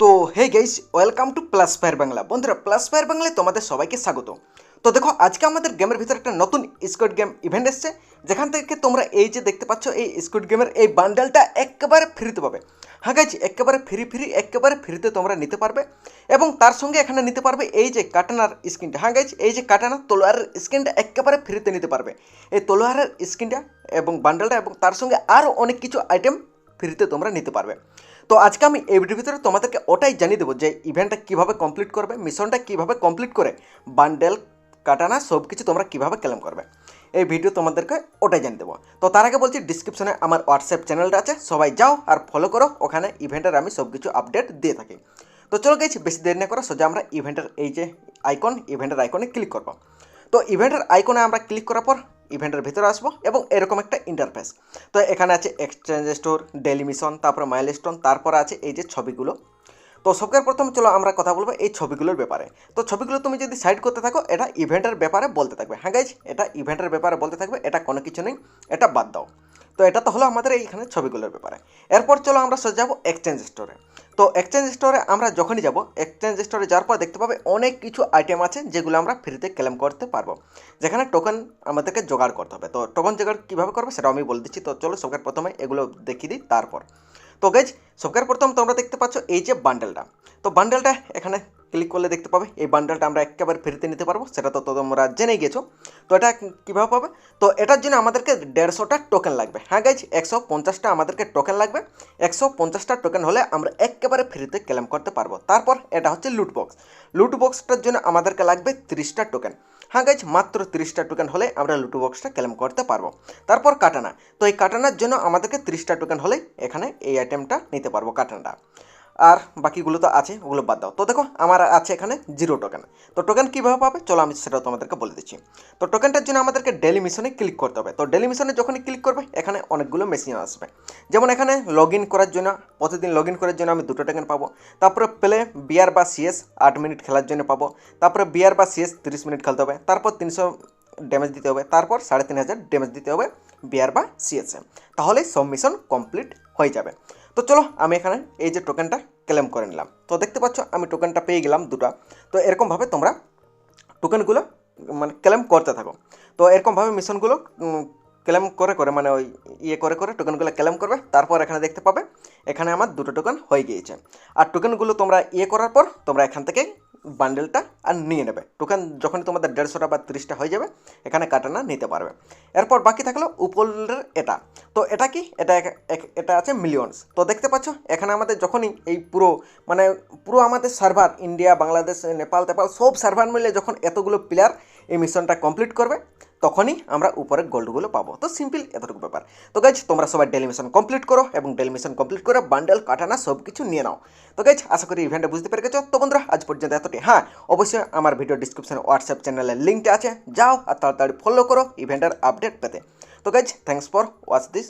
তো hey guys welcome to plus fire Bangla বন্ধুরা plus fire বাংলায় তোমাদের সবাইকে স্বাগত তো দেখো, আজকে আমাদের গেমের ভিতরে একটা নতুন স্কুইড গেম ইভেন্ট এসছে। যেখান থেকে তোমরা এই যে দেখতে পাচ্ছ, এই স্কুইড গেমের এই বান্ডেলটা একেবারে ফ্রিতে পাবে। হ্যাঁ গাইজ একেবারে ফ্রি ফ্রি একেবারে ফ্রিতে তোমরা নিতে পারবে। এবং তার সঙ্গে এখানে নিতে পারবে এই যে কাটানার স্কিনটা হ্যাঁ গাইজ এই যে কাটানা, তলোয়ারের স্কিনটা একেবারে ফ্রিতে নিতে পারবে। এই তলোয়ারের স্কিনটা এবং বান্ডেলটা এবং তার সঙ্গে আরও অনেক কিছু আইটেম ফ্রিতে তোমরা নিতে পারবে। তো আজকে আমি এই ভিডিওর ভিতরে তোমাদেরকে ওটাই জানিয়ে দেবো যে ইভেন্টটা কীভাবে কমপ্লিট করবে মিশনটা কীভাবে কমপ্লিট করে বান্ডেল কাটানা সব কিছু তোমরা কীভাবে ক্লেম করবে। এই ভিডিও তোমাদেরকে ওটাই জানিয়ে দেবো। তো তার আগে বলছি ডিসক্রিপশনে আমার হোয়াটসঅ্যাপ চ্যানেলটা আছে, সবাই যাও আর ফলো করো, ওখানে ইভেন্টের আমি সব কিছু আপডেট দিয়ে থাকি। তো চলো গেছি বেশি দেরি না করো, সোজা আমরা ইভেন্টের এই যে আইকন ইভেন্টের আইকনে ক্লিক করব। তো ইভেন্টের আইকনে আমরা ক্লিক করার পর ইভেন্টের ভিতরে আসব এবং এরকম একটা ইন্টারফেস তো এখানে আছে এক্সচেঞ্জ স্টোর ডেলিমিশন তারপরে মাইলস্টোন তারপরে আছে এই যে ছবিগুলো। তো সবকার প্রথম চলো আমরা কথা বলব এই ছবিগুলোর ব্যাপারে। তো ছবিগুলো তুমি যদি সাইড করতে থাকো, এটা ইভেন্টের ব্যাপারে বলতে থাকবে। হ্যাঁ গাইজ এটা ইভেন্টের ব্যাপারে বলতে থাকবে, এটা কোনো কিছু নেই, এটা বাদ দাও। তো এটা তো হলো আমাদের এইখানে ছবিগুলোর ব্যাপারে। এরপর চলো আমরা সোজা যাব এক্সচেঞ্জ স্টোরে তো এক্সচেঞ্জ স্টোরে আমরা যখনই যাব এক্সচেঞ্জ স্টোরে যাওয়ার পর দেখতে পাবে অনেক কিছু আইটেম আছে যেগুলো আমরা ফ্রিতে ক্লেম করতে পারব। যেখানে টোকেন আমাদেরকে জোগাড় করতে হবে। তো টোকেন জোগাড় কীভাবে করবে সেটাও আমি বলে দিচ্ছি। তো চলো সবকে প্রথমে এগুলো দেখিয়ে দিই তারপর। তো গেজ সবকের প্রথম তোমরা দেখতে পাচ্ছ এই যে বান্ডেলটা তো বান্ডেলটা এখানে ক্লিক করলে দেখতে পাবে। এই বান্ডেলটা আমরা একেবারে ফ্রিতে নিতে পারব, সেটা তো তোমরা জেনেই গেছো। তো এটা কীভাবে পাবে? তো এটার জন্য আমাদেরকে দেড়শোটা টোকেন লাগবে। হ্যাঁ গাইজ একশো পঞ্চাশটা আমাদেরকে টোকেন লাগবে। একশো পঞ্চাশটা টোকেন হলে আমরা একেবারে ফ্রিতে ক্লেম করতে পারব। তারপর এটা হচ্ছে লুট বক্স লুট বক্সটার জন্য আমাদেরকে লাগবে তিরিশটা টোকেন হ্যাঁ গাইজ মাত্র তিরিশটা টোকেন হলে আমরা লুটু বক্সটা ক্লেম করতে পারব। তারপর কাটানা। তো এই কাটানার জন্য আমাদেরকে তিরিশটা টোকেন হলে এখানে এই আইটেমটা নিতে পারব কাটানাটা। আর বাকিগুলো তো আছে, ওগুলো বাদ দাও। তো দেখো, আমার আছে এখানে জিরো টোকেন তো টোকেন কীভাবে পাবে? চলো আমি সেটাও তোমাদেরকে বলে দিচ্ছি। তো টোকেনটার জন্য আমাদেরকে ডেলি মিশনে ক্লিক করতে হবে। তো ডেলি মিশনে যখনই ক্লিক করবে, এখানে অনেকগুলো মেশিন আসবে। যেমন এখানে লগ ইন করার জন্য, প্রতিদিন লগ ইন করার জন্য আমি দুটো টোকেন পাবো। তারপরে প্লে বিয়ার বা সিএস আট মিনিট খেলার জন্য পাবো। তারপরে বিয়ার বা সিএস তিরিশ মিনিট খেলতে হবে। তারপর তিনশো ড্যামেজ দিতে হবে। তারপর সাড়ে তিন হাজার ড্যামেজ দিতে হবে বিয়ার বা সিএসএ তাহলে সব মিশন কমপ্লিট হয়ে যাবে। তো চলো আমি এখানে এই যে টোকেনটা ক্লেম করে নিলাম। তো দেখতে পাচ্ছ, আমি টোকেনটা পেয়ে গেলাম দুটো। তো এরকমভাবে তোমরা টোকেনগুলো মানে ক্লেম করতে থাকো। তো এরকমভাবে মিশনগুলো ক্লেম করে করে মানে ওই ইয়ে করে করে টোকেনগুলো ক্লেম করবে। তারপর এখানে দেখতে পাবে, এখানে আমার দুটো টোকেন হয়ে গিয়েছে। আর টোকেনগুলো তোমরা ইয়ে করার পর, তোমরা এখান থেকে বান্ডেলটা আর নিয়ে নেবে। টোকেন যখন তোমাদের দেড়শোটা বা তিরিশটা হয়ে যাবে, এখানে কাটানা নিতে পারবে। এরপর বাকি থাকল উপরের এটা। তো এটা কি? এটা এটা আছে মিলিয়নস তো দেখতে পাচ্ছ, এখানে আমাদের যখনই এই পুরো মানে পুরো আমাদের সার্ভার ইন্ডিয়া বাংলাদেশ নেপাল তেপাল সব সার্ভার মিলে যখন এতগুলো প্লেয়ার এই মিশনটা কমপ্লিট করবে, তখনই আমরা উপরে গোল্ডগুলো পাবো। তো সিম্পল এতটুকু ব্যাপার। তো গাইজ তোমরা সবাই ডেলি মিশন কমপ্লিট করো এবং ডেলি মিশন কমপ্লিট করে বান্ডেল কাটানা সব কিছু নিয়ে নাও। তো গাইজ আশা করি ইভেন্টটা বুঝতে পেরে গেছো। তো বন্ধুরা, আজ পর্যন্ত এতটাই। হ্যাঁ অবশ্যই আমার ভিডিও ডিসক্রিপশনে হোয়াটসঅ্যাপ চ্যানেলের লিঙ্কটা আছে। যাও আর তাড়াতাড়ি ফলো করো ইভেন্টের আপডেট পেতে। তো guys thanks for watch this